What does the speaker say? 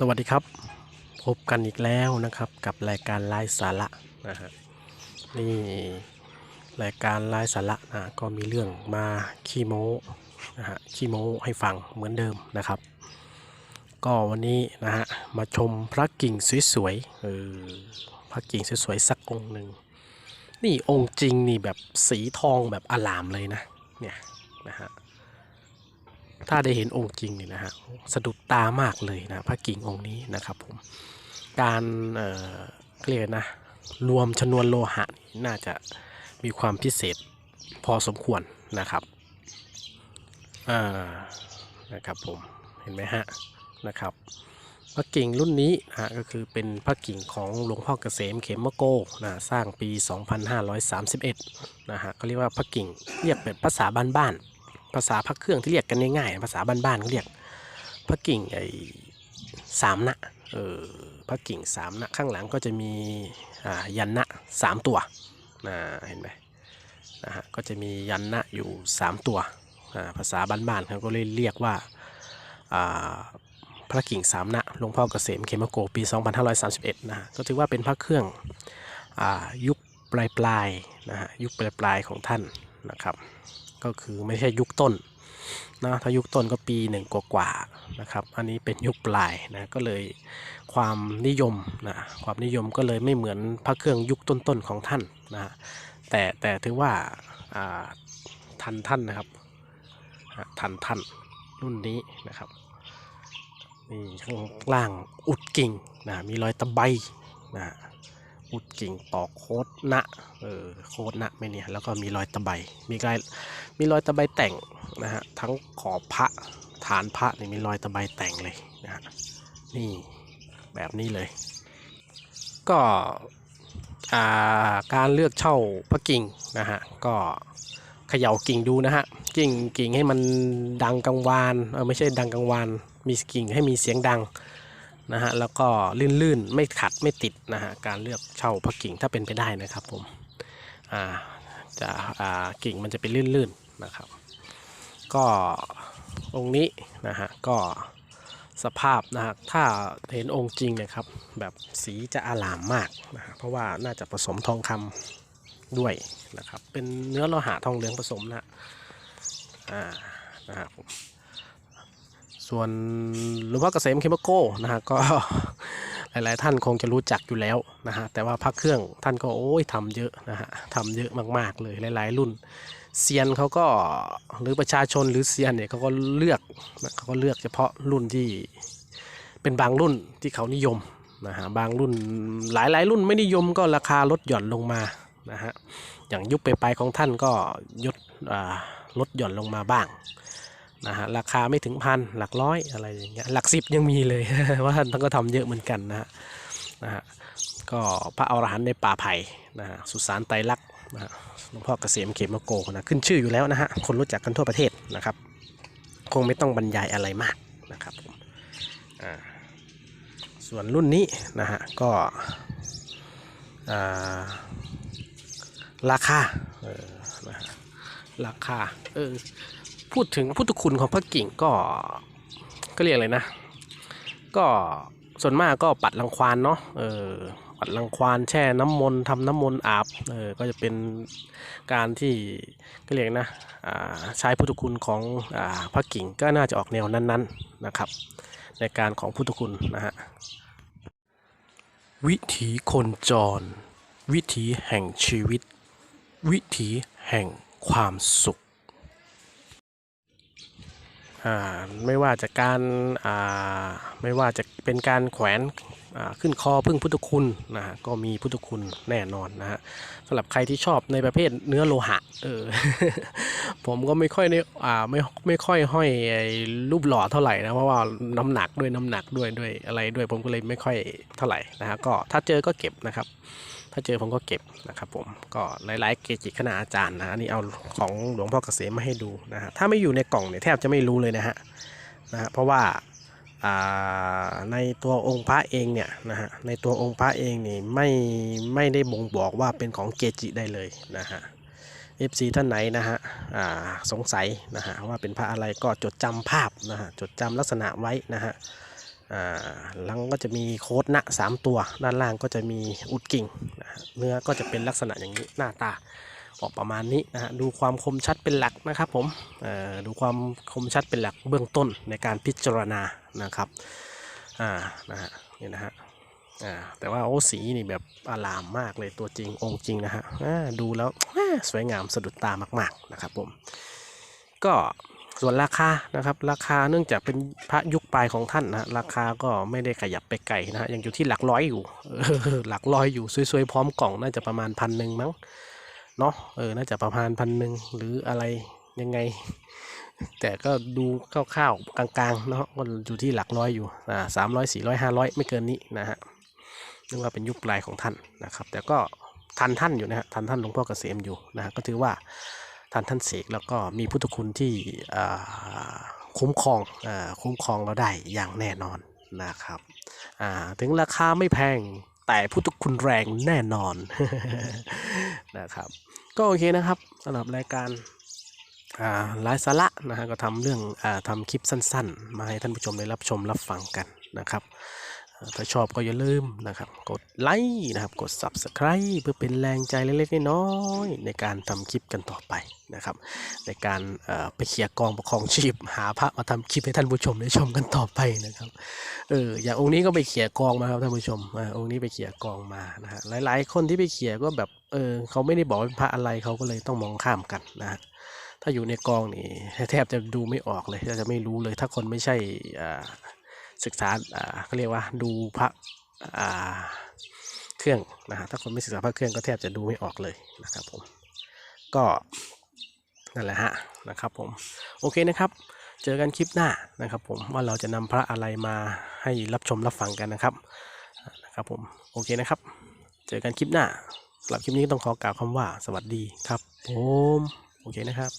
สวัสดีครับ พบกันอีกแล้วนะครับกับรายการไลฟ์สาระนะฮะนี่รายการไลฟ์สาระนะก็มีเรื่องมาขี้โม้นะฮะขี้โม้ให้ฟังเหมือนเดิมนะครับ ก็วันนี้นะฮะมาชมพระกิ่งสวยๆเออพระกิ่งสวยๆสักองค์หนึ่งนี่องค์จริงนี่แบบสีทองแบบอลามเลยนะเนี่ยนะฮะ ถ้าได้เห็นองค์จริงนี่นะฮะสะดุดตามากเลยนะพระกิ่งองค์นี้นะครับผมการเอ่อเรียกนะรวมชนวนโลหะน่าจะมีความพิเศษพอสมควรนะครับอ่านะครับผมเห็นไหมฮะนะครับพระกิ่งรุ่นนี้ฮะก็คือเป็นพระกิ่งของหลวงพ่อเกษมเขมโกนะสร้างปี 2531นะฮะก็เรียกว่าพระกิ่งเรียกเป็นภาษาบ้านๆ ภาษาพระเครื่องที่เรียกกันง่ายๆภาษาบ้านๆเขาเรียกพระกิ่งไอ้สามนะเออพระกิ่งสามนะข้างหลังก็จะมีอ่ายันนะสามตัวนะเห็นไหมนะฮะก็จะมียันนะอยู่สามตัวอ่าภาษาบ้านๆเขาก็เลยเรียกว่าอ่าพระกิ่งสามนะหลวงพ่อเกษมเขมโกปี 2531 นะฮะก็ถือว่าเป็นพระเครื่องอายุคปลายๆนะฮะยุคปลายๆของท่านนะครับ ก็คือไม่ใช่ยุคต้นนะถ้ายุคต้นก็ปีหนึ่งกว่าๆนะครับ อันนี้เป็นยุคปลายนะก็เลยความนิยมนะความนิยมก็เลยไม่เหมือนพระเครื่องยุคต้นๆของท่านนะแต่แต่ถือว่าทันท่านนะครับทันท่านรุ่นนี้นะครับนี่ข้างล่างอุดกิ่งนะมีรอยตะไบนะ อุดกิ่งตอกโคดนะเออโคดนะไม่เนี่ยแล้วก็มีรอยตะไบมีรอยมีรอยตะไบแต่งนะฮะทั้งขอบพระฐานพระนี่มีรอยตะไบแต่งเลยนะฮะนี่แบบนี้เลย ก็อ่าการเลือกเช่าพระกิ่งนะฮะก็เขย่ากิ่งดูนะฮะกิ่งกิ่งให้มันดังกังวานเออไม่ใช่ดังกังวานมีกิ่งให้มีเสียงดัง นะฮะแล้วก็ลื่นๆไม่ขัดไม่ติดนะฮะการเลือกเช่าพระกิ่งถ้าเป็นไปได้นะครับผมอ่าจะอ่ากิ่งมันจะเป็นลื่นๆนะครับ ก็องค์นี้นะฮะก็สภาพนะฮะถ้าเห็นองค์จริงนะครับ แบบสีจะอลามมากนะฮะเพราะว่าน่าจะผสมทองคำด้วยนะครับ เป็นเนื้อโลหะทองเหลืองผสมนะอ่านะครับผม ส่วนหลวงพ่อเกษมเคมโก้นะฮะก็หลาย ๆ ท่านคงจะรู้จักอยู่แล้วนะฮะแต่ว่าพระเครื่องท่านก็โอ้ยทำเยอะนะฮะทำเยอะมาก ๆ เลยหลาย ๆ รุ่นเซียนเขาก็หรือประชาชนหรือเซียนเนี่ยเขาก็เลือกนะเขาก็เลือกเฉพาะรุ่นที่เป็นบางรุ่นที่เขานิยมนะฮะบางรุ่นหลาย ๆ รุ่นไม่นิยมก็ราคาลดหย่อนลงมานะฮะอย่างยุคไปลายๆของท่านก็ยดลดหย่อนลงมาบ้าง นะฮะราคาไม่ถึงพันหลักร้อยอะไรอย่างเงี้ยหลักสิบยังมีเลยว่าท่านก็ทำเยอะเหมือนกันนะฮะนะฮะก็พระอรหันต์ในป่าไผ่นะฮะสุสานไตรลักษณ์นะฮะหลวงพ่อเกษมเขมโกนะขึ้นชื่ออยู่แล้วนะฮะคนรู้จักกันทั่วประเทศนะครับ คงไม่ต้องบรรยายอะไรมากนะครับผมอ่าส่วนรุ่นนี้นะฮะก็ราคาเออนะฮะราคาเออ พูดถึงพุทธคุณของพระกิ่งก็ก็เรียกอะไรนะ ก็ส่วนมากก็ปัดรังควานเนาะเออปัดรังควานแช่น้ำมนต์ทำน้ำมนต์อาบเออก็จะเป็นการที่ก็เรียกนะใช้พุทธคุณของอพระกิ่งก็น่าจะออกแนวนั้นๆนะครับ ในการของพุทธคุณนะฮะวิถีคนจร วิถีแห่งชีวิต วิถีแห่งความสุข ไม่ว่าจะการไม่ว่าจะเป็นการแขวนขึ้นคอพึ่งพุทธคุณนะฮะก็มีพุทธคุณแน่นอนนะฮะสำหรับใครที่ชอบในประเภทเนื้อโลหะเออผมก็ไม่ค่อยได้อ่าไม่ไม่ค่อยห้อยรูปหล่อเท่าไหร่นะเพราะว่าน้ำหนักด้วยน้ำหนักด้วยด้วยอะไรด้วยผมก็เลยไม่ค่อยเท่าไหร่นะฮะก็ถ้าเจอก็เก็บนะครับาเจอผมก็เก็บนะครับผมก็หลายๆเกจิคณาอาจารย์นะนี่เอาของหลวงพ่อเกษมมาให้ดูนะฮะถ้าไม่อยู่ในกล่องเนี่ยแทบจะไม่รู้เลยนะฮะนะฮะเพราะว่าในตัวองค์พระเองเนี่ยนะฮะในตัวองค์พระเองนี่ไม่ไม่ได้บ่งบอกว่าเป็นของเกจิได้เลยนะฮะ FC ท่านไหนนะฮะสงสัยนะฮะว่าเป็นพระอะไรก็จดจำภาพนะฮะจดจำลักษณะไว้นะฮะ หลังก็จะมีโค้ดนะสามตัว ด้านล่างก็จะมีอุดกิ่งนะเนื้อก็จะเป็นลักษณะอย่างนี้หน้าตาออกประมาณนี้นะฮะดูความคมชัดเป็นหลักนะครับผมดูความคมชัดเป็นหลักเบื้องต้นในการพิจารณานะครับอ่านะฮะนี่นะฮะอ่าแต่ว่าโอ้สีนี่แบบอลามมากเลยตัวจริงองค์จริงนะฮะดูแล้วสวยงามสะดุดตามาก ๆนะครับผมก็ส่วนราคานะครับราคาเนื่องจากเป็นพระยุค ปลายของท่านนะฮะราคาก็ไม่ได้ขยับไปไกลนะฮะยังอยู่ที่หลักร้อยอยู่หลักร้อยอยู่สวยๆพร้อมกล่องน่าจะประมาณพันหนึ่งมั้งเนาะเออน่าจะประมาณพันหนึ่งหรืออะไรยังไง แต่ก็ดูคร่าวๆกลางๆเนาะก็อยู่ที่หลักร้อยอยู่อ่าสามร้อยสี่ร้อยห้าร้อยไม่เกินนี้นะฮะนึกว่าเป็นยุคปลายของท่านนะครับ แต่ก็ทันท่านอยู่นะฮะทันท่านหลวงพ่อเกษมอยู่นะฮะก็ถือว่าทันท่านเสกแล้วก็มีพุทธคุณที่อ่า คุ้มครองอ่าคุ้มครองเราได้อย่างแน่นอนนะครับอ่าถึงราคาไม่แพงแต่พุทธคุณแรงแน่นอนนะครับก็โอเคนะครับสำหรับรายการอ่าไลฟ์สาระนะฮะก็ทำเรื่องอาทำคลิปสั้น ๆ มาให้ท่านผู้ชมได้รับชมรับฟังกันนะครับ ถ้าชอบก็อย่าลืมนะครับ กดไลค์นะครับ กด Subscribe เพื่อเป็นแรงใจเล็กๆน้อยๆในการทำคลิปกันต่อไปนะครับ ในการไปเคลียกองประคองชีพ หาพระมาทำคลิปให้ท่านผู้ชมได้ชมกันต่อไปนะครับเอออย่างองค์นี้ก็ไปเคลียกองมาครับท่านผู้ชมอองค์นี้ไปเคลียกองมานะฮะหลายๆ คนที่ไปเคลียก็แบบเออเขาไม่ได้บอกเป็นพระอะไรเขาก็เลยต้องมองข้ามกันนะฮะถ้าอยู่ในกองนี่แทบจะดูไม่ออกเลยจะไม่รู้เลย ถ้าคนไม่ใช่อ่า ศึกษาเขาเรียกว่าดูพระเครื่องนะฮะถ้าคนไม่ศึกษาพระเครื่องก็แทบจะดูไม่ออกเลยนะครับผมก็นั่นแหละฮะนะครับผมโอเคนะครับ เจอกันคลิปหน้านะครับ ผมว่าเราจะนำพระอะไรมาให้รับชมรับฟังกันนะครับนะครับผมโอเคนะครับ เจอกันคลิปหน้าสำหรับคลิปนี้ต้องขอกล่าวคำว่าสวัสดีครับผมโอเคนะครับ